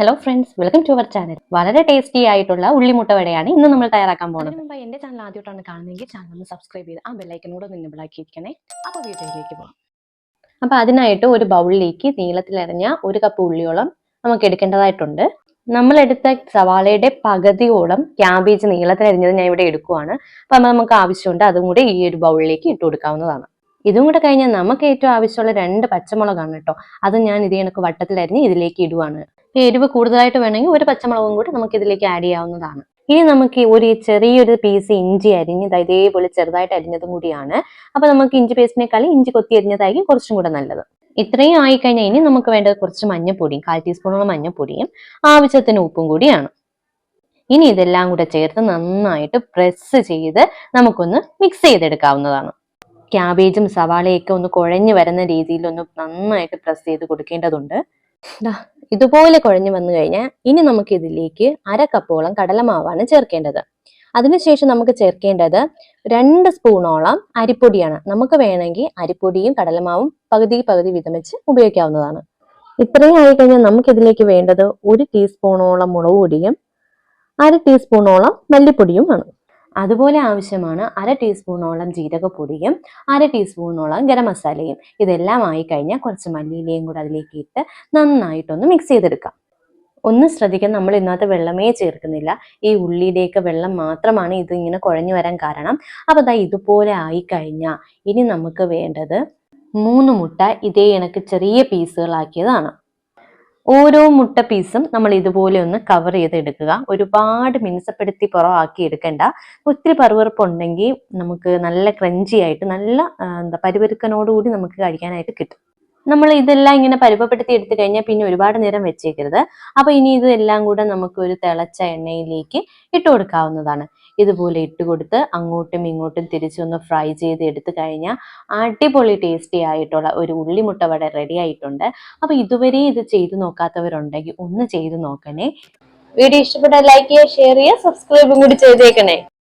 Hello friends welcome to our channel വളരെ tasty ആയിട്ടുള്ള ഉള്ളിമുട്ട വടയാണ് ഇന്ന് നമ്മൾ തയ്യാറാക്കാൻ പോകുന്നത്. മുമ്പ് എന്റെ ചാനൽ ആദ്യമായിട്ടാണ് കാണുന്നതെങ്കിൽ ചാനൽ ഒന്ന് സബ്സ്ക്രൈബ് ചെയ്ത് ആ ബെല്ലൈക്കൻ കൂടെ ഒന്ന് ആക്കിയിരിക്കണേ അപ്പോൾ വീഡിയോയിലേക്ക് പോകാം. അപ്പോൾ അതിനായിട്ട് ഒരു ബൗളിലേക്ക് നീളത്തിലറിഞ്ഞ ഒരു കപ്പ് ഉള്ളിയോളം നമുക്ക് എടുക്കേണ്ടതായിട്ടുണ്ട്. നമ്മളെടുത്ത സവാളയുടെ പകുതിയോളം ക്യാബേജ് നീളത്തിലരിഞ്ഞത് ഞാൻ ഇവിടെ എടുക്കുവാണ്. അപ്പം നമുക്ക് ആവശ്യമുണ്ട് അതും കൂടി ഈ ഒരു ബൗളിലേക്ക് ഇട്ട് കൊടുക്കാവുന്നതാണ്. ഇതും കൂടെ കഴിഞ്ഞാൽ നമുക്ക് ഏറ്റവും ആവശ്യമുള്ള രണ്ട് പച്ചമുളകാണ് കേട്ടോ. അത് ഞാൻ ഇത് കണക്ക് വട്ടത്തിലരിഞ്ഞ് ഇതിലേക്ക് ഇടുവാണ്. എരിവ് കൂടുതലായിട്ട് വേണമെങ്കിൽ ഒരു പച്ചമുളകും കൂടി നമുക്ക് ഇതിലേക്ക് ആഡ് ചെയ്യാവുന്നതാണ്. ഇനി നമുക്ക് ഒരു ചെറിയൊരു പീസ് ഇഞ്ചി അരിഞ്ഞ് ദാ ഇതേപോലെ ചെറുതായിട്ട് അരിഞ്ഞതും കൂടിയാണ്. അപ്പൊ നമുക്ക് ഇഞ്ചി പേസ്റ്റിനേക്കാളി ഇഞ്ചി കൊത്തി അരിഞ്ഞതായിരിക്കും കുറച്ചും കൂടെ നല്ലത്. ഇത്രയും ആയിക്കഴിഞ്ഞാൽ ഇനി നമുക്ക് വേണ്ടത് കുറച്ച് മഞ്ഞപ്പൊടിയും കാൽ ടീസ്പൂണോളം മഞ്ഞപ്പൊടിയും ആവശ്യത്തിന് ഉപ്പും കൂടിയാണ്. ഇനി ഇതെല്ലാം കൂടെ ചേർത്ത് നന്നായിട്ട് പ്രസ് ചെയ്ത് നമുക്കൊന്ന് മിക്സ് ചെയ്തെടുക്കാവുന്നതാണ്. ക്യാബേജും സവാളയൊക്കെ ഒന്ന് കുഴഞ്ഞു വരുന്ന രീതിയിൽ ഒന്ന് നന്നായിട്ട് പ്രസ് ചെയ്ത് കൊടുക്കേണ്ടതുണ്ട്. ഇതുപോലെ കുഴഞ്ഞു വന്നു കഴിഞ്ഞാൽ ഇനി നമുക്ക് ഇതിലേക്ക് അര കപ്പോളം കടലമാവാണ് ചേർക്കേണ്ടത്. അതിനുശേഷം നമുക്ക് ചേർക്കേണ്ടത് രണ്ട് സ്പൂണോളം അരിപ്പൊടിയാണ്. നമുക്ക് വേണമെങ്കിൽ അരിപ്പൊടിയും കടലമാവും പകുതി പകുതി വിതമിച്ച് ഉപയോഗിക്കാവുന്നതാണ്. ഇത്രയും ആയി കഴിഞ്ഞാൽ നമുക്കിതിലേക്ക് വേണ്ടത് ഒരു ടീസ്പൂണോളം മുളക് പൊടിയും അര ടീസ്പൂണോളം മല്ലിപ്പൊടിയുമാണ് അതുപോലെ ആവശ്യമാണ് അര ടീസ്പൂണോളം ജീരകപ്പൊടിയും അര ടീസ്പൂണോളം ഗരം മസാലയും. ഇതെല്ലാം ആയി കഴിഞ്ഞാൽ കുറച്ച് മല്ലിയിലയും കൂടെ അതിലേക്ക് ഇട്ട് നന്നായിട്ടൊന്ന് മിക്സ് ചെയ്തെടുക്കാം. ഒന്ന് ശ്രദ്ധിക്കാൻ നമ്മൾ ഇന്നത്തെ വെള്ളമേ ചേർക്കുന്നില്ല. ഈ ഉള്ളിയിലേക്ക് വെള്ളം മാത്രമാണ് ഇത് ഇങ്ങനെ കുഴഞ്ഞു വരാൻ കാരണം. അപ്പോൾ ദാ ഇതുപോലെ ആയി കഴിഞ്ഞാൽ ഇനി നമുക്ക് വേണ്ടത് മൂന്ന് മുട്ട ഇതേ ഇണക്ക് ചെറിയ പീസുകളാക്കിയതാണ് ഓരോ മുട്ട പീസും നമ്മൾ ഇതുപോലെ ഒന്ന് കവർ ചെയ്ത് എടുക്കുക ഒരുപാട് മിനുസപ്പെടുത്തി പുറമാക്കി എടുക്കേണ്ട. ഒത്തിരി പറവറുപ്പ് ഉണ്ടെങ്കിൽ നമുക്ക് നല്ല ക്രഞ്ചി ആയിട്ട് നല്ല എന്താ പരുവരുക്കനോടുകൂടി നമുക്ക് കഴിക്കാനായിട്ട് കിട്ടും. നമ്മൾ ഇതെല്ലാം ഇങ്ങനെ പരുവപ്പെടുത്തി എടുത്തു കഴിഞ്ഞാൽ പിന്നെ ഒരുപാട് നേരം വെച്ചേക്കരുത്. അപ്പൊ ഇനി ഇതെല്ലാം കൂടെ നമുക്ക് ഒരു തിളച്ച എണ്ണയിലേക്ക് ഇട്ട് കൊടുക്കാവുന്നതാണ്. ഇതുപോലെ ഇട്ട് കൊടുത്ത് അങ്ങോട്ടും ഇങ്ങോട്ടും തിരിച്ചൊന്ന് ഫ്രൈ ചെയ്ത് എടുത്തു കഴിഞ്ഞാൽ അടിപൊളി ടേസ്റ്റി ആയിട്ടുള്ള ഒരു ഉള്ളിമുട്ട വട റെഡി ആയിട്ടുണ്ട്. അപ്പൊ ഇതുവരെ ഇത് ചെയ്തു നോക്കാത്തവരുണ്ടെങ്കിൽ ഒന്ന് ചെയ്തു നോക്കണേ. വീഡിയോ ഇഷ്ടപ്പെട്ട ലൈക്ക് ചെയ്യുക ഷെയർ ചെയ്യുക സബ്സ്ക്രൈബും കൂടി ചെയ്തേക്കണേ.